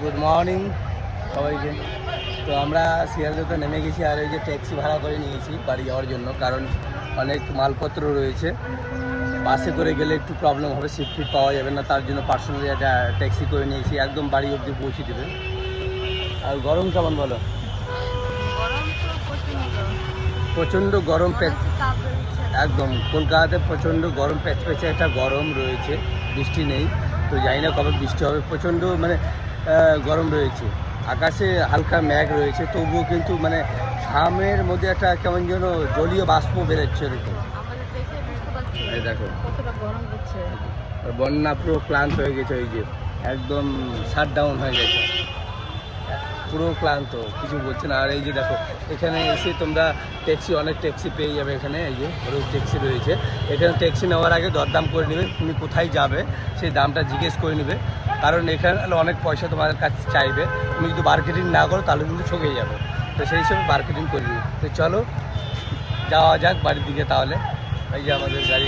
Good morning সবাইকে। তো আমরা শিয়ালদাতে নেমে গেছি আর এই যে ট্যাক্সি ভাড়া করে নিয়েছি বাড়ি যাওয়ার জন্য, কারণ অনেক মালপত্র রয়েছে। বাসে করে গেলে একটু প্রবলেম হবে সিট ফিট পাওয়া যাবে না, তার জন্য পার্সোনালি একটা ট্যাক্সি করে নিয়েছি, একদম বাড়ি অবধি পৌঁছে দেবে। আর গরম কেমন বলো? প্রচণ্ড গরম প্যাচ একদম, কলকাতাতে প্রচণ্ড গরম, প্যাচপ্যাচে একটা গরম রয়েছে, বৃষ্টি নেই। তো জানি না কবে বৃষ্টি হবে। প্রচণ্ড মানে গরম রয়েছে। আকাশে হালকা ম্যাঘ রয়েছে তবুও কিন্তু মানে ঘামের মধ্যে একটা কেমন যেন জলীয় বাষ্প বেরোচ্ছে এরকম। দেখে বন্যা পুরো ক্লান্ত হয়ে গেছে ওই যে একদম শাট ডাউন হয়ে গেছে। পুরো ক্লান্ত, কিছু বলছে না। আর এই যে দেখো, এখানে এসে তোমরা ট্যাক্সি অনেক ট্যাক্সি পেয়ে যাবে এখানে, এই যে রোজ ট্যাক্সি রয়েছে। এখানে ট্যাক্সি নেওয়ার আগে দরদাম করে নেবে, তুমি কোথায় যাবে, সেই দামটা জিজ্ঞেস করে নেবে। কারণ এখানে অনেক পয়সা তোমাদের কাছে চাইবে। তুমি যদি মার্কেটিং না করো, তাহলে কিন্তু ঠকে যাবে। তো সেই হিসেবে মার্কেটিং করে নেবে তো চলো, যাওয়া যাক বাড়ির দিকে তাহলে। এই যে আমাদের গাড়ি